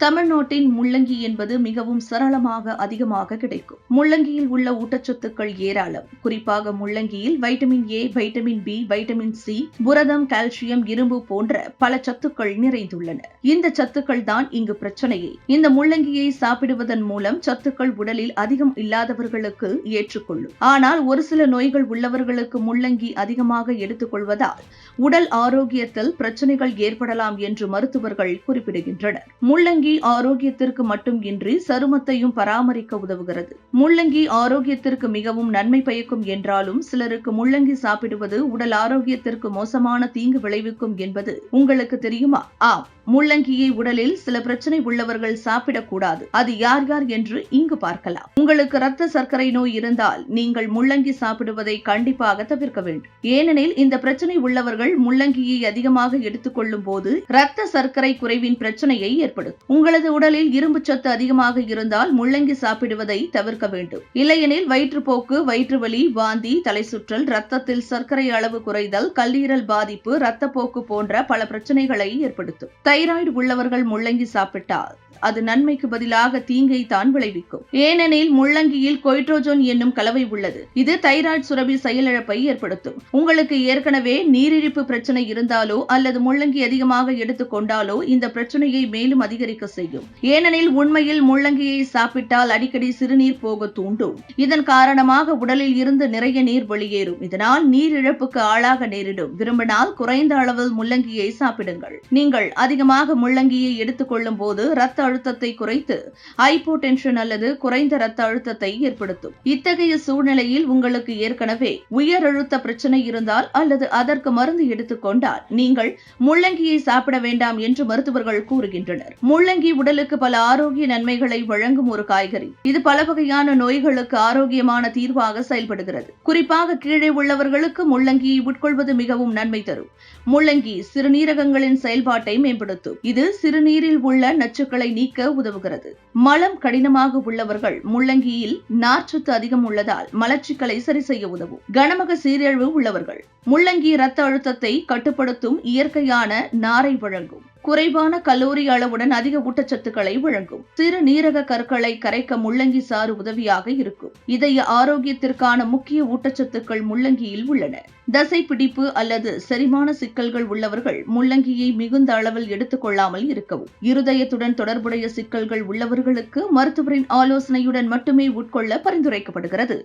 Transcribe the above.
தமிழ்நாட்டின் முள்ளங்கி என்பது மிகவும் சரளமாக அதிகமாக கிடைக்கும். முள்ளங்கியில் உள்ள ஊட்டச்சத்துக்கள் ஏராளம். குறிப்பாக முள்ளங்கியில் vitamin A vitamin B vitamin C புரதம் கால்சியம் இரும்பு போன்ற பல சத்துக்கள் நிறைந்துள்ளன. இந்த சத்துக்கள் தான் இங்கு பிரச்சனையே. இந்த முள்ளங்கியை சாப்பிடுவதன் மூலம் சத்துக்கள் உடலில் அதிகம் இல்லாதவர்களுக்கு ஏற்றுக்கொள்ளும். ஆனால் ஒரு சில நோய்கள் உள்ளவர்களுக்கு முள்ளங்கி அதிகமாக எடுத்துக்கொள்வதால் உடல் ஆரோக்கியத்தில் பிரச்சனைகள் ஏற்படலாம் என்று மருத்துவர்கள் குறிப்பிடுகின்றனர். முள்ளங்கி ஆரோக்கியத்திற்கு மட்டும் இன்றி சருமத்தையும் பராமரிக்க உதவுகிறது. முள்ளங்கி ஆரோக்கியத்திற்கு மிகவும் நன்மை பயக்கும் என்றாலும் சிலருக்கு முள்ளங்கி சாப்பிடுவது உடல் ஆரோக்கியத்திற்கு மோசமான தீங்கு விளைவிக்கும் என்பது உங்களுக்கு தெரியுமா? ஆம். முள்ளங்கியை உடலில் சில பிரச்சனை உள்ளவர்கள் சாப்பிடக்கூடாது. அது யார் யார் என்று இங்கு பார்க்கலாம். உங்களுக்கு இரத்த சர்க்கரை நோய் இருந்தால் நீங்கள் முள்ளங்கி சாப்பிடுவதை கண்டிப்பாக தவிர்க்க வேண்டும். ஏனெனில் இந்த பிரச்சனை உள்ளவர்கள் முள்ளங்கியை அதிகமாக எடுத்துக்கொள்ளும் போது இரத்த சர்க்கரை குறைவின் பிரச்சனையை ஏற்படும் உங்களது உடலில் இரும்பு சத்து அதிகமாக இருந்தால் முள்ளங்கி சாப்பிடுவதை தவிர்க்க வேண்டும். இல்லையெனில் வயிற்றுப்போக்கு வயிற்று வலி வாந்தி தலை சுற்றல் ரத்தத்தில் சர்க்கரை அளவு குறைதல் கல்லீரல் பாதிப்பு இரத்தப்போக்கு போன்ற பல பிரச்சனைகளை ஏற்படுத்தும். தைராய்டு உள்ளவர்கள் முள்ளங்கி சாப்பிட்டால் அது நன்மைக்கு பதிலாக தீங்கை தான் விளைவிக்கும். ஏனெனில் முள்ளங்கியில் கொய்ட்ரோஜோன் என்னும் கலவை உள்ளது. இது தைராய்டு சுரபி செயலிழப்பை ஏற்படுத்தும். உங்களுக்கு ஏற்கனவே நீரிழிப்பு பிரச்சனை இருந்தாலோ அல்லது முள்ளங்கி அதிகமாக எடுத்துக்கொண்டாலோ இந்த பிரச்சனையை மேலும் அதிகரிக்க செய்யும். ஏனெனில் உண்மையில் முள்ளங்கியை சாப்பிட்டால் அடிக்கடி சிறுநீர் போக தூண்டும். இதன் காரணமாக உடலில் இருந்து நிறைய நீர் வெளியேறும். இதனால் நீரிழப்புக்கு ஆளாக நேரிடும். விரும்பினால் குறைந்த அளவில் முள்ளங்கியை சாப்பிடுங்கள். நீங்கள் அதிகமாக முள்ளங்கியை எடுத்துக்கொள்ளும் போது ரத்த அழுத்தத்தை குறைத்து ஹைப்போடென்ஷன் அல்லது குறைந்த ரத்த அழுத்தத்தை ஏற்படுத்தும். இத்தகைய சூழ்நிலையில் உங்களுக்கு ஏற்கனவே உயர் அழுத்த பிரச்சனை இருந்தால் அல்லது அதற்கு மருந்து எடுத்துக்கொண்டால் நீங்கள் முள்ளங்கியை சாப்பிட வேண்டாம் என்று மருத்துவர்கள் கூறுகின்றனர். முள்ளங்கி உடலுக்கு பல ஆரோக்கிய நன்மைகளை வழங்கும் ஒரு காய்கறி. இது பல வகையான நோய்களுக்கு ஆரோக்கியமான தீர்வாக செயல்படுகிறது. குறிப்பாக கீழே உள்ளவர்களுக்கு முள்ளங்கியை உட்கொள்வது மிகவும் நன்மை தரும். முள்ளங்கி சிறுநீரகங்களின் செயல்பாட்டை மேம்படுத்தும். இது சிறுநீரில் உள்ள நச்சுக்களை நீக்க உதவுகிறது. மலம் கடினமாக உள்ளவர்கள் முள்ளங்கியில் நார்ச்சத்து அதிகம் உள்ளதால் மலச்சிக்கலை சரி செய்ய உதவும். கனமக சீரழிவு உள்ளவர்கள் முள்ளங்கி இரத்த அழுத்தத்தை கட்டுப்படுத்தும் இயற்கையான நாரை வழங்கும். குறைவான கல்லூரி அளவுடன் அதிக ஊட்டச்சத்துக்களை வழங்கும். சிறு நீரக கற்களை கரைக்க முள்ளங்கி சாறு உதவியாக இருக்கும். இதய ஆரோக்கியத்திற்கான முக்கிய ஊட்டச்சத்துக்கள் முள்ளங்கியில் உள்ளன. தசை பிடிப்பு அல்லது செரிமான சிக்கல்கள் உள்ளவர்கள் முள்ளங்கியை மிகுந்த அளவில் எடுத்துக்கொள்ளாமல் இருக்கவும். இருதயத்துடன் தொடர்புடைய சிக்கல்கள் உள்ளவர்களுக்கு மருத்துவரின் ஆலோசனையுடன் மட்டுமே உட்கொள்ள பரிந்துரைக்கப்படுகிறது.